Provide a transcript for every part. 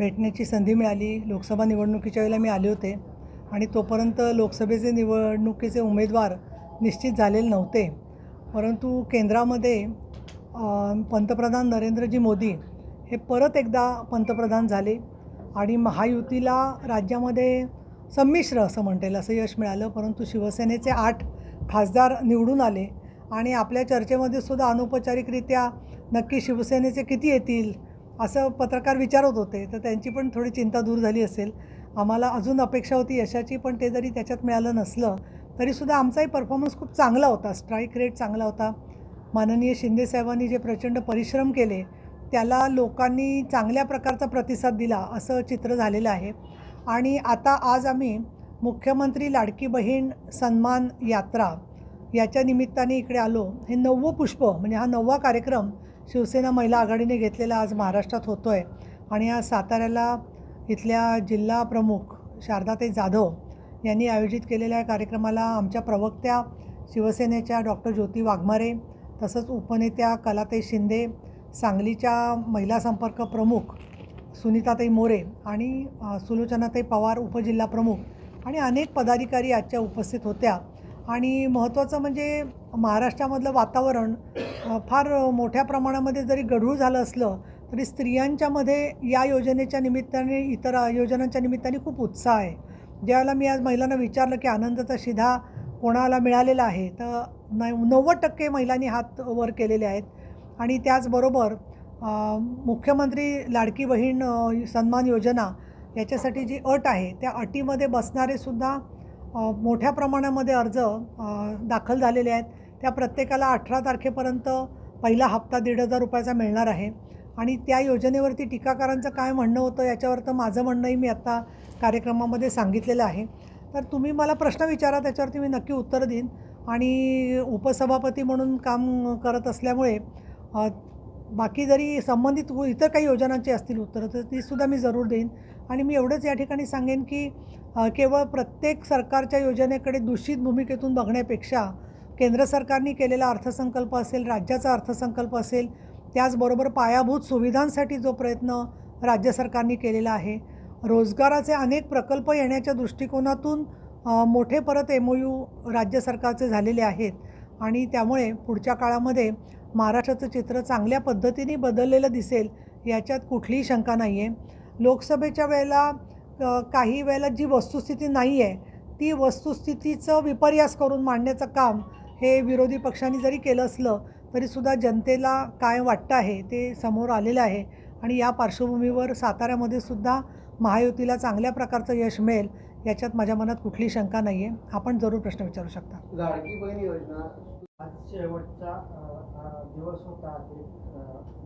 भेटण्याची संधी मिळाली. लोकसभा निवडणुकीच्या वेळेला मी आले होते आणि तोपर्यंत लोकसभेचे निवडणुकीचे उमेदवार निश्चित झालेले नव्हते. परंतु केंद्रामध्ये पंतप्रधान नरेंद्रजी मोदी हे परत एकदा पंतप्रधान झाले आणि महायुतीला राज्यामध्ये संमिश्र असं म्हणता येईल असं यश मिळालं. परंतु शिवसेनेचे आठ खासदार निवडून आले आणि आपल्या चर्चेमध्ये सुद्धा अनौपचारिकरित्या नक्की शिवसेनेचे किती येतील असं पत्रकार विचारत होते तर त्यांची पण थोडी चिंता दूर झाली असेल. आम्हाला अजून अपेक्षा होती यशाची पण ते जरी त्याच्यात मिळालं नसलं तरीसुद्धा आमचाही परफॉर्मन्स खूप चांगला होता. स्ट्राईक रेट चांगला होता. माननीय शिंदेसाहेबांनी जे प्रचंड परिश्रम केले त्याला लोकांनी चांगल्या प्रकारचा प्रतिसाद दिला असं चित्र झालेलं आहे. आणि आता आज आम्ही मुख्यमंत्री लाडकी बहीण सन्मान यात्रा याच्या निमित्ताने इकडे आलो. हे नववं पुष्प म्हणजे हा नववा कार्यक्रम शिवसेना महिला आघाडीने घेतलेला आज महाराष्ट्रात होतो आहे आणि आज साताऱ्याला इथल्या जिल्हा प्रमुख शारदाताई जाधव यांनी आयोजित केलेल्या कार्यक्रमाला आमच्या प्रवक्त्या शिवसेनेच्या डॉक्टर ज्योती वाघमारे तसंच उपनेत्या कलाताई शिंदे सांगलीच्या महिला संपर्क प्रमुख सुनीताताई मोरे आणि सुलोचनाताई पवार उपजिल्हा प्रमुख आणि अनेक पदाधिकारी आजच्या उपस्थित होत्या. आणि महत्त्वाचं म्हणजे महाराष्ट्रामधलं वातावरण फार मोठ्या प्रमाणामध्ये जरी गढूळ झालं असलं तरी स्त्रियांच्यामध्ये या योजनेच्या निमित्ताने इतर योजनांच्या निमित्ताने खूप उत्साह आहे. ज्यावेळेला मी आज महिलांना विचारलं की आनंदाचा शिधा कोणाला मिळालेला आहे तर न नव्वद टक्के महिलांनी हात वर केलेले आहेत. आणि त्याचबरोबर मुख्यमंत्री लाडकी बहीण सन्मान योजना याच्यासाठी जी अट आहे त्या अटीमध्ये बसणारे सुद्धा मोठ्या प्रमाणामध्ये अर्ज दाखल झालेले आहेत. त्या प्रत्येकाला अठरा तारखेपर्यंत पहिला हप्ता दीड हजार रुपयाचा मिळणार आहे. आणि त्या योजनेवरती टीकाकारांचं काय म्हणणं होतं याच्यावर तर माझं म्हणणंही मी आत्ता कार्यक्रमामध्ये सांगितलेलं आहे. तर तुम्ही मला प्रश्न विचारा त्याच्यावरती मी नक्की उत्तर देईन. आणि उपसभापती म्हणून काम करत असल्यामुळे बाकी जरी संबंधित इतर काही योजनांची असतील उत्तरं तर तीसुद्धा मी जरूर देईन. आणि मी एवढंच या ठिकाणी सांगेन की केवळ प्रत्येक सरकारच्या योजनेकडे दूषित भूमिकेतून बघण्यापेक्षा केंद्र सरकारने केलेला अर्थसंकल्प असेल राज्याचा अर्थसंकल्प असेल त्याचबरोबर पायाभूत सुविधांसाठी जो प्रयत्न राज्य सरकारने केलेला आहे. रोजगाराचे अनेक प्रकल्प येण्याच्या दृष्टिकोनातून मोठे परत एम ओ यू राज्य सरकारचे झालेले आहेत आणि त्यामुळे पुढच्या काळामध्ये महाराष्ट्राचं चित्र चांगल्या पद्धतीने बदललेलं दिसेल याच्यात कुठलीही शंका नाही आहे लोकसभेच्या वेळेला काही वेळेला जी वस्तुस्थिती नाही आहे ती वस्तुस्थितीचं विपर्यास करून मांडण्याचं काम हे विरोधी पक्षांनी जरी केलं असलं तरीसुद्धा जनतेला काय वाटतं आहे ते समोर आलेलं आहे. आणि या पार्श्वभूमीवर साताऱ्यामध्ये सुद्धा महायुतीला चांगल्या प्रकारचं यश मिळेल याच्यात माझ्या मनात कुठली शंका नाही आहे आपण जरूर प्रश्न विचारू शकता. लाडकी बहीण योजना शेवटचा दिवस होता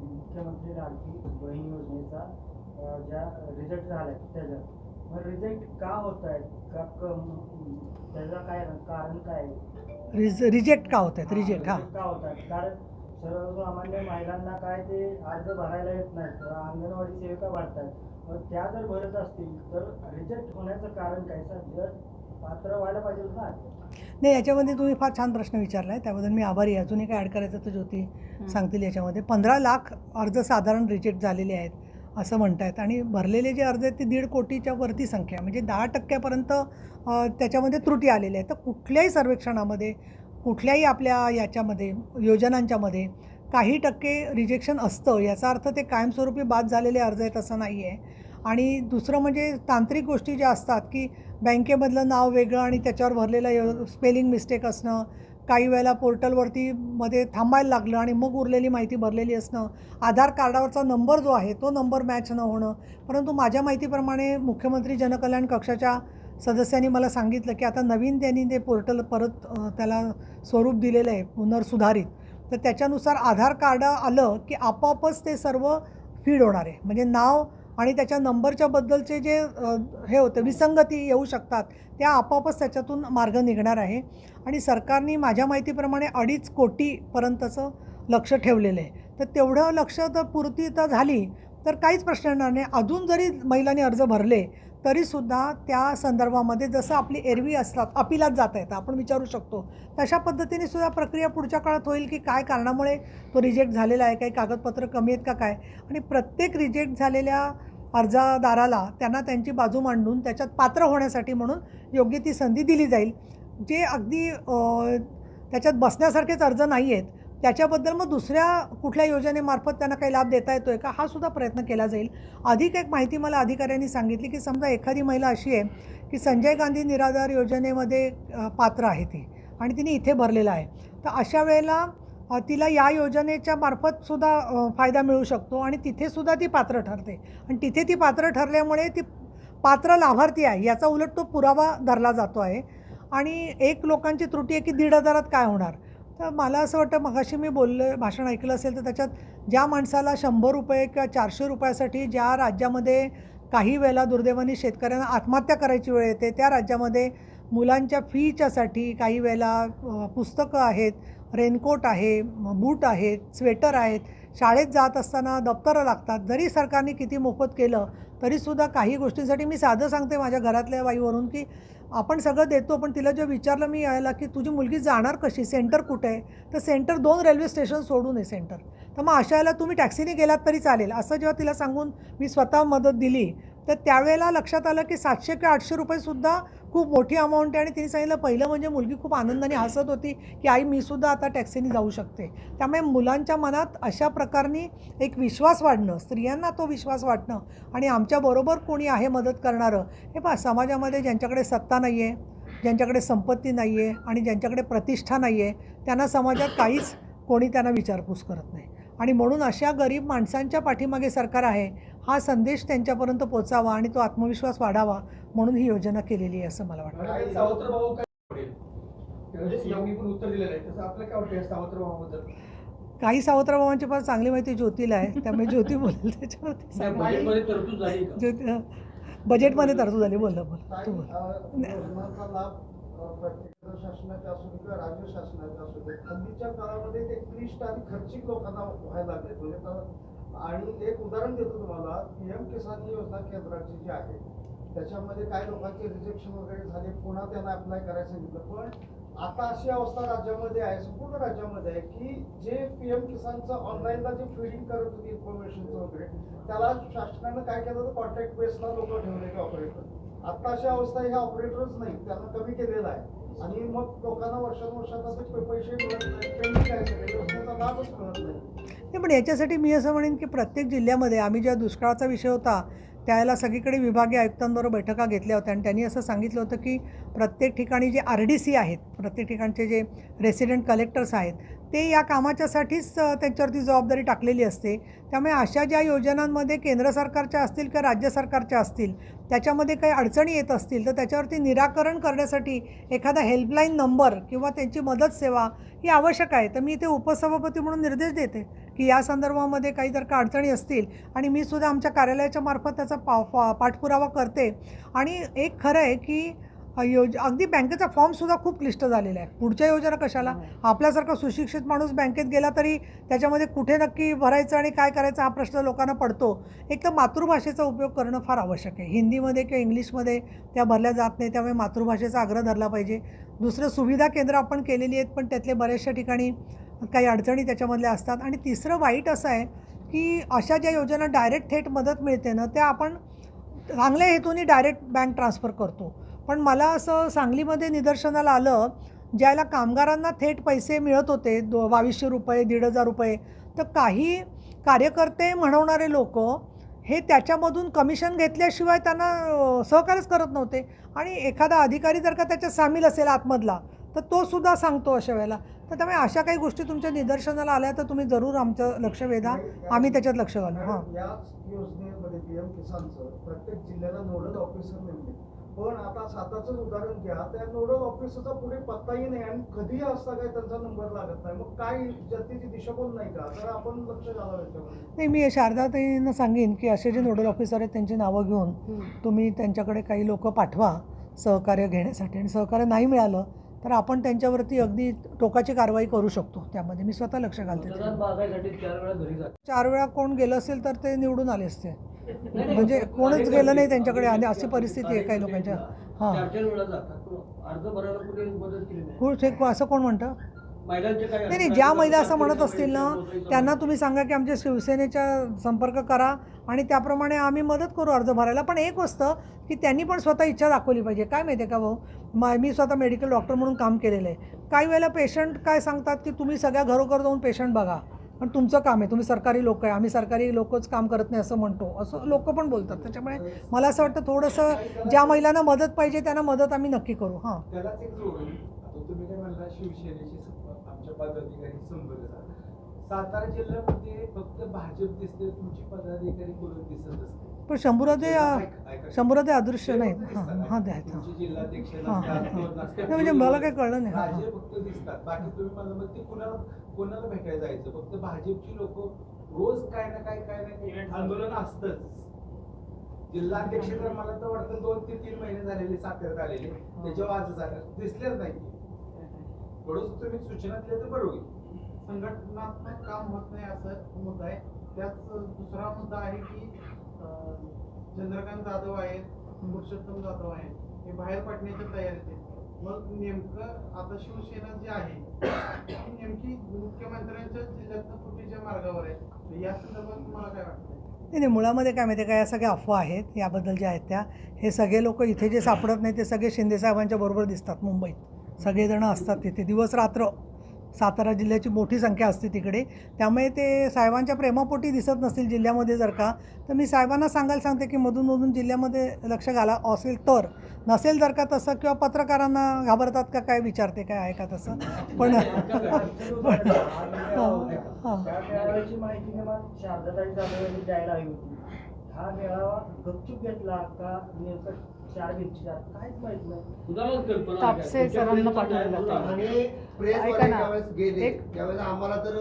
मुख्यमंत्री लाडकी बहीण योजनेचा ज्या रिजेक्ट झाल्या त्याच्यात मग रिजेक्ट का होत आहेत? का त्याचं काय कारण काय आहे? रिज रिजेक्ट का होत आहेत? रिजेक्ट हां का होत आहेत? कारण सर्वसामान्य महिलांना काय ते अर्ज भरायला येत नाहीत तर अंगणवाडी सेविका भरतात मग त्या जर भरत असतील तर रिजेक्ट होण्याचं कारण काय? सर जर पात्र व्हायला पाहिजे ना? नाही याच्यामध्ये तुम्ही फार छान प्रश्न विचारला आहे त्याबद्दल मी आभारी आहे. अजूनही काय ॲड करायचं तर ज्योती सांगतील याच्यामध्ये. पंधरा लाख अर्ज साधारण रिजेक्ट झालेले आहेत. असं म्हणत आहेत आणि भरलेले जे अर्ज आहेत ते दीड कोटीच्या वरती संख्या म्हणजे दहा टक्क्यापर्यंत त्याच्यामध्ये त्रुटी आलेल्या आहेत. तर कुठल्याही सर्वेक्षणामध्ये कुठल्याही आपल्या याच्यामध्ये योजनांच्यामध्ये काही टक्के रिजेक्शन असतं. याचा अर्थ ते कायमस्वरूपी बाद झालेले अर्ज आहेत असं नाही आहे. आणि दुसरं म्हणजे तांत्रिक गोष्टी ज्या असतात की बँकेमधलं नाव वेगळं आणि त्याच्यावर भरलेलं स्पेलिंग मिस्टेक असणं काही वेळेला पोर्टलवरती मध्ये थांबायला लागलं आणि मग उरलेली माहिती भरलेली असणं आधार कार्डावरचा नंबर जो आहे तो नंबर मॅच न होणं परंतु माझ्या माहितीप्रमाणे मुख्यमंत्री जनकल्याण कक्षाच्या सदस्यांनी मला सांगितलं की आता नवीन त्यांनी ते पोर्टल परत त्याला स्वरूप दिलेलं आहे पुनर्सुधारित. तर त्याच्यानुसार आधार कार्ड आलं की आपोआपच ते सर्व फीड होणार आहे. म्हणजे नाव आणि त्याच्या नंबरच्या बद्दलचे जे हे होतं विसंगती येऊ शकतात त्या आपोआपच त्याच्यातून मार्ग निघणार आहे. आणि सरकारने माझ्या माहितीप्रमाणे अडीच कोटीपर्यंतचं लक्ष ठेवलेलं आहे. तर तेवढं लक्ष जर पूर्तीता झाली तर काहीच प्रश्न येणार नाही. अजून जरी महिलांनी अर्ज भरले तरीसुद्धा त्या संदर्भामध्ये जसं आपली एरवी असतात अपिलात जाता येतं आपण विचारू शकतो. तशा पद्धतीने सुद्धा प्रक्रिया पुढच्या काळात होईल की काय कारणामुळे तो रिजेक्ट झालेला आहे काही कागदपत्र कमी आहेत का काय? आणि प्रत्येक रिजेक्ट झालेल्या अर्जदाराला त्यांना त्यांची बाजू मांडून त्याच्यात पात्र होण्यासाठी म्हणून योग्य ती संधी दिली जाईल. जे अगदी त्याच्यात बसण्यासारखेच अर्ज नाही आहेत त्याच्याबद्दल मग दुसऱ्या कुठल्या योजनेमार्फत त्यांना काही लाभ देता येतो आहे का हा सुद्धा प्रयत्न केला जाईल. अधिक एक माहिती मला अधिकाऱ्यांनी सांगितली की समजा एखादी महिला अशी आहे की संजय गांधी निराधार योजनेमध्ये पात्र आहे ती आणि तिने इथे भरलेलं आहे. तर अशा वेळेला तिला या योजनेच्या मार्फत सुद्धा फायदा मिळू शकतो आणि तिथे सुद्धा ती पात्र ठरते. आणि तिथे ती पात्र ठरल्यामुळे ती पात्र लाभार्थी आहे याचा उलट तो पुरावा धरला जातो आहे. आणि एक लोकांची त्रुटी आहे की दीड हजारात काय होणार? तर मला असं वाटतं मगाशी मी बोललं भाषण ऐकलं असेल तर त्याच्यात ज्या माणसाला शंभर रुपये किंवा चारशे रुपयासाठी ज्या राज्यामध्ये काही वेळेला दुर्दैवाने शेतकऱ्यांना आत्महत्या करायची वेळ येते त्या राज्यामध्ये मुलांच्या फीच्यासाठी काही वेळेला पुस्तकं आहेत रेनकोट आहे बूट आहेत स्वेटर आहेत. शाळेत जात असताना दप्तरं लागतात. जरी सरकारने किती मोफत केलं तरीसुद्धा काही गोष्टींसाठी मी साधं सांगते माझ्या घरातल्या बाईवरून की आपण सगळं देतो पण तिला जेव्हा विचारलं मी यायला की तुझी मुलगी जाणार कशी? सेंटर कुठे आहे? तर सेंटर दोन रेल्वे स्टेशन सोडून आहे सेंटर. तर मग अशा वेळेला तुम्ही टॅक्सीने गेलात तरी चालेल. असं जेव्हा तिला सांगून मी स्वतः मदत दिली तर त्यावेळेला लक्षात आलं की सातशे किंवा आठशे रुपयेसुद्धा खूप मोठी अमाऊंट आहे आणि तिने सांगितलं पहिलं म्हणजे मुलगी खूप आनंदाने हसत होती की आई मी सुद्धा आता टॅक्सीने जाऊ शकते. त्यामुळे मुलांच्या मनात अशा प्रकारनी एक विश्वास वाढणं स्त्रियांना तो विश्वास वाटणं आणि आमच्याबरोबर कोणी आहे मदत करणारं हे पहा समाजामध्ये ज्यांच्याकडे सत्ता नाही आहे ज्यांच्याकडे संपत्ती नाही आहे आणि ज्यांच्याकडे प्रतिष्ठा नाही आहे त्यांना समाजात काहीच कोणी त्यांना विचारपूस करत नाही. आणि म्हणून अशा गरीब माणसांच्या पाठीमागे सरकार आहे हा संदेश त्यांच्यापर्यंत पोचावा आणि तो आत्मविश्वास वाढावा म्हणून ही योजना केलेली आहे असं मला वाटतं. काही सावत्रबाबांची पण चांगली माहिती ज्योतीला आहे. त्यामुळे ज्योती बोलेल त्याच्यावरती. ज्योती. बजेटमध्ये तरतूद झाली. बोल बोल. तू बोल. योजनांचा लाभ अ, केंद्र शासनाचा असू दे किंवा राज्य शासनाचा असू दे हल्लीच्या काळामध्ये ते क्लिष्ट आणि खर्चिक लोकांना व्हायला लागले. म्हणजे आणि एक उदाहरण देतो तुम्हाला. पीएम किसान ही योजना केंद्राची जी आहे त्याच्यामध्ये काही लोकांचे रिजेक्शन वगैरे झाले. पुन्हा त्यांना अप्लाय करायला सांगितलं पण आता अशी अवस्था राज्यामध्ये आहे संपूर्ण राज्यामध्ये आहे की जे पीएम किसानचं ऑनलाईनला जे फिडिंग करत होती इन्फॉर्मेशनचं वगैरे त्याला शासनानं काय केलं तर कॉन्ट्रॅक्ट बेसला लोक ठेवले की ऑपरेटर आता अशी अवस्था ह्या ऑपरेटरच नाही. त्यांना कमी केलेला आहे. आणि मग लोकांना वर्षानुवर्षात पैसे मिळत नाही. लाभच मिळत नाही. नाही पण याच्यासाठी मी असं म्हणेन की प्रत्येक जिल्ह्यामध्ये आम्ही ज्या दुष्काळाचा विषय होता त्यावेळेला सगळीकडे विभागीय आयुक्तांबरोबर बैठका घेतल्या होत्या. आणि त्यांनी असं सांगितलं होतं की प्रत्येक ठिकाणी जे आर डी सी आहेत प्रत्येक ठिकाणचे जे रेसिडेंट कलेक्टर्स आहेत ते या कामाच्यासाठीच त्यांच्यावरती जबाबदारी टाकलेली असते. त्यामुळे अशा ज्या योजनांमध्ये केंद्र सरकारच्या असतील किंवा राज्य सरकारच्या असतील त्याच्यामध्ये काही अडचणी येत असतील तर त्याच्यावरती निराकरण करण्यासाठी एखादा हेल्पलाईन नंबर किंवा त्यांची मदत सेवा ही आवश्यक आहे. तर मी इथे उपसभापती म्हणून निर्देश देते की या संदर्भामध्ये काही जर का अडचणी असतील आणि मी सुद्धा आमच्या कार्यालयाच्या मार्फत त्याचा पा पा- पाठपुरावा करते. आणि एक खरं आहे की योज अगदी बँकेचा फॉर्मसुद्धा खूप क्लिष्ट झालेला आहे. पुढच्या योजना कशाला? आपल्यासारखा सुशिक्षित माणूस बँकेत गेला तरी त्याच्यामध्ये कुठे नक्की भरायचं आणि काय करायचं हा प्रश्न लोकांना पडतो. एक तर मातृभाषेचा उपयोग करणं फार आवश्यक आहे. हिंदीमध्ये किंवा इंग्लिशमध्ये त्या भरल्या जात नाही त्यामुळे मातृभाषेचा आग्रह धरला पाहिजे. दुसरं सुविधा केंद्र आपण केलेली आहेत पण त्यातले बऱ्याचशा ठिकाणी काही अडचणी त्याच्यामधल्या असतात. आणि तिसरं वाईट असं आहे की अशा ज्या योजना डायरेक्ट थेट मदत मिळते ना त्या आपण चांगल्या हेतूने डायरेक्ट बँक ट्रान्सफर करतो. पण मला असं सांगलीमध्ये निदर्शनाला आलं ज्याला कामगारांना थेट पैसे मिळत होते दो बावीसशे रुपये दीड हजार रुपये तर काही कार्यकर्ते म्हणवणारे लोक हे त्याच्यामधून कमिशन घेतल्याशिवाय त्यांना सहकार्यच करत नव्हते. आणि एखादा अधिकारी जर का त्याच्यात सामील असेल आतमधला तर तो सुद्धा सांगतो अशा वेळेला. तर त्यामुळे अशा काही गोष्टी तुमच्या निदर्शनाला आल्या तर तुम्ही जरूर आमचं लक्ष वेधा. आम्ही त्याच्यात लक्ष घालू. हां. पण आता साताचं उदाहरण घ्या त्या नोडल ऑफिसरचा पुढे पत्ताही नाही आणि कधीही असता काय त्यांचा नंबर लागत नाही. मग काय जनतेची दिशाभूल नाही का? तर आपण लक्ष घालावं नाही मी शारदाताईंना सांगेन की असे जे नोडल ऑफिसर आहेत त्यांची नावं घेऊन तुम्ही त्यांच्याकडे काही लोक पाठवा सहकार्य घेण्यासाठी. आणि सहकार्य नाही मिळालं तर आपण त्यांच्यावरती अगदी टोकाची कारवाई करू शकतो. त्यामध्ये मी स्वतः लक्ष घालते. चार वेळा कोण गेलं असेल तर ते निवडून आले असते. म्हणजे कोणच गेलं नाही त्यांच्याकडे आणि अशी परिस्थिती आहे काही लोकांच्या. हां. असं कोण म्हणतं? नाही नाही ज्या महिला असं म्हणत असतील ना त्यांना तुम्ही सांगा की आमच्या शिवसेनेच्या संपर्क करा आणि त्याप्रमाणे आम्ही मदत करू अर्ज भरायला. पण एक असतं की त्यांनी पण स्वतः इच्छा दाखवली पाहिजे. काय माहिती आहे का भाऊ? मा मी स्वतः मेडिकल डॉक्टर म्हणून काम केलेलं आहे. काही वेळेला पेशंट काय सांगतात की तुम्ही सगळ्या घरोघर जाऊन पेशंट बघा. पण तुमचं काम आहे. तुम्ही सरकारी लोक आहे. आम्ही सरकारी लोकच काम करत नाही असं म्हणतो. असं लोक पण बोलतात. त्याच्यामुळे मला असं वाटतं थोडंसं ज्या महिलांना मदत पाहिजे त्यांना मदत आम्ही नक्की करू. हां. पदाधिकारी संपर्क साधा. सातारा जिल्ह्यामध्ये फक्त भाजप दिसते तुमची पदाधिकारी बोलत दिसत असते पण शंभूराजे अदृश्य फक्त हां. हां ते आहेत हां. तुमचे जिल्हाध्यक्ष नसतात. नाही, म्हणजे मला काही कळलं नाही. हां, हां. फक्त दिसतात. बाकी तुम्ही मला मग ते कुणाला कोणाला भेटायला जायचं? फक्त भाजपची लोक रोज काय ना काय काय ना काय आंदोलन असतंच. जिल्हाध्यक्ष तर मला तर वाटतं दोन ते तीन महिने झालेले साताऱ्यात आलेले. त्याच्यावर आज झालं. दिसलेच नाही. थोडस तुम्ही सूचना दिल्या तर बरं होईल. संघटनात्मक काम होत नाही असं मुद्दा आहे. त्यात दुसरा मुद्दा आहे की चंद्रकांत जाधव आहेत पुरुषोत्तम जाधव आहेत हे बाहेर पडण्याच्या तयारीत आहेत. मग नेमकं आता शिवसेना जी आहे ती नेमकी मुख्यमंत्र्यांच्या जिल्ह्यातनं फुटीच्या मार्गावर आहे? या संदर्भात तुम्हाला काय वाटतं नाही नाही मुळामध्ये काय माहिती आहे का या सगळ्या अफवा आहेत याबद्दल ज्या आहेत त्या हे सगळे लोक इथे जे सापडत नाही ते सगळे शिंदेसाहेबांच्या बरोबर दिसतात मुंबईत. सगळेजणं असतात तिथे. दिवस रात्र. सातारा जिल्ह्याची मोठी संख्या असते तिकडे. त्यामुळे ते साहेबांच्या प्रेमापोटी दिसत नसतील जिल्ह्यामध्ये जर का. तर मी साहेबांना सांगायला सांगते की मधून जिल्ह्यामध्ये लक्ष घाला. असेल तर. नसेल जर का तसं किंवा पत्रकारांना घाबरतात का काय विचारते काय आहे का तसं. पण हां हा चार? काहीच माहीत नाही नाही. कापसे सरांना तुमच्या पाठवलं पर्यंत जातं. काय आणि प्रेसवाले ऐका ना. ज्यावेळेस गेले एक- त्यावेळेस आम्हाला तर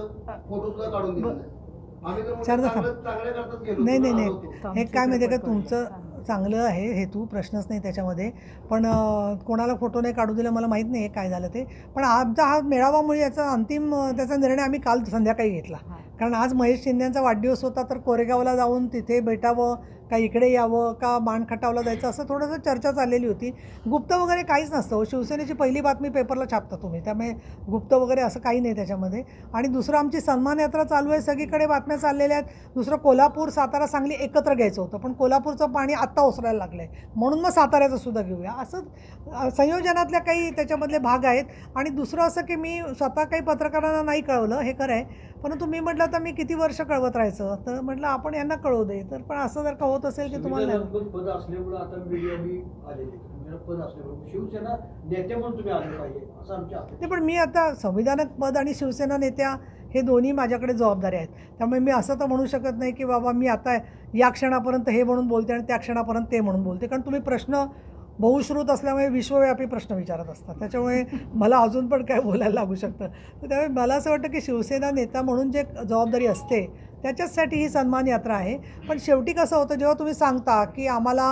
फोटो सुद्धा काढून दिले नाही आम्ही तर चार म्हटलं दफा. चांगलं चांगल्या करताच गेलो नाही नाही आलो नाही होतो. हे काय माहिती आहे का तुमचं चांगलं आहे हेतू प्रश्नच नाही त्याच्यामध्ये पण अं, कोणाला फोटो नाही काढू दिला मला माहीत नाही आहे काय झालं ते पण आमचा हा मेळावामुळे याचा अंतिम अं, त्याचा निर्णय आम्ही काल संध्याकाळी घेतला कारण आज महेश शिंदेचा वाढदिवस होता तर कोरेगावला जाऊन तिथे भेटावं का इकडे यावं का मान खटावला जायचं असं थोडंसं चर्चा चाललेली होती. गुप्त वगैरे काहीच नसतं हो. शिवसेनेची पहिली बातमी पेपरला छापता तुम्ही. त्यामुळे गुप्त वगैरे असं काही नाही त्याच्यामध्ये. आणि दुसरं आमची सन्मान यात्रा चालू आहे. सगळीकडे बातम्या चाललेल्या आहेत. दुसरं कोल्हापूर सातारा सांगली एकत्र घ्यायचं होतं. पण कोल्हापूरचं पाणी आत्ता ओसरायला लागलं आहे म्हणून मग साताऱ्याचं सुद्धा घेऊया. असं संयोजनातल्या काही त्याच्यामधले भाग आहेत. आणि दुसरं असं की मी स्वतः काही पत्रकारांना नाही कळवलं हे खरं आहे. परंतु मी म्हटलं तर मी किती वर्ष कळवत राहायचं? तर म्हटलं आपण यांना कळवू दे. तर पण असं जर का होत असेल की तुम्हाला पद असल्यामुळे आता मीडिया बी आलेली तुमच्याकडे पद असल्यामुळे. शिवसेना नेते म्हणून तुम्ही आले पाहिजे असं आमच्या अपेक्षा ते पण मी आता संविधानक पद आणि शिवसेना नेत्या हे दोन्ही माझ्याकडे जबाबदारी आहेत. त्यामुळे मी असं तर म्हणू शकत नाही की बाबा मी आता या क्षणापर्यंत हे म्हणून बोलते आणि त्या क्षणापर्यंत ते म्हणून बोलते. कारण तुम्ही प्रश्न बहुश्रुत असल्यामुळे विश्वव्यापी प्रश्न विचारत असतात. त्याच्यामुळे मला अजून पण काय बोलायला लागू शकतं. तर त्यामुळे मला असं वाटतं की शिवसेना नेता म्हणून जे जबाबदारी असते त्याच्याचसाठी ही सन्मान यात्रा आहे. पण शेवटी कसं होतं जेव्हा तुम्ही सांगता की आम्हाला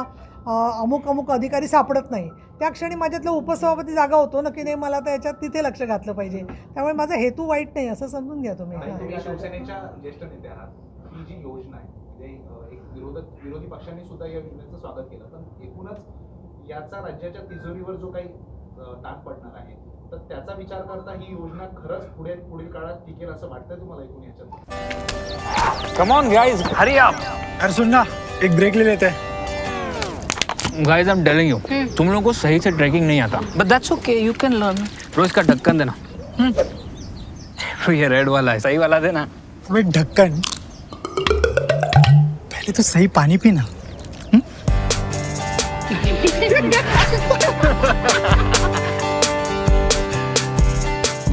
अमुक अमुक अधिकारी सापडत नाही त्या क्षणी माझ्यातलं उपसभापती जागा होतो ना की नाही मला त्याच्यात तिथे लक्ष घातलं पाहिजे. त्यामुळे माझा हेतू वाईट नाही असं समजून घ्या तुम्ही. आणि. तुम्ही शिवसेनेच्या ज्येष्ठ नेते आहात. ही जी योजना आहे म्हणजे अं, एक विरोधक विरोधी पक्षांनी सुद्धा या योजनेचं स्वागत केलं. पण एकूणच याचा राज्याच्या तिजोरीवर जो काही ताण पडणार आहे तर त्याचा विचार करता ही योजना खरंच पुढे पुढील काळात टिकेल असं वाटतंय तुम्हाला एकूण याच्यात? कम ऑन गाइस हरी आप अरे सुन ना एक ब्रेक ले लेते. हैं guys I am telling you तुम लोगों को सही से ट्रैकिंग नहीं आता. But that's okay, you can learn. रोज का ढक्कन देना. तो ये रेड वाला है. सही वाला देना. अबे ढक्कन पहले तो सही पानी पीना.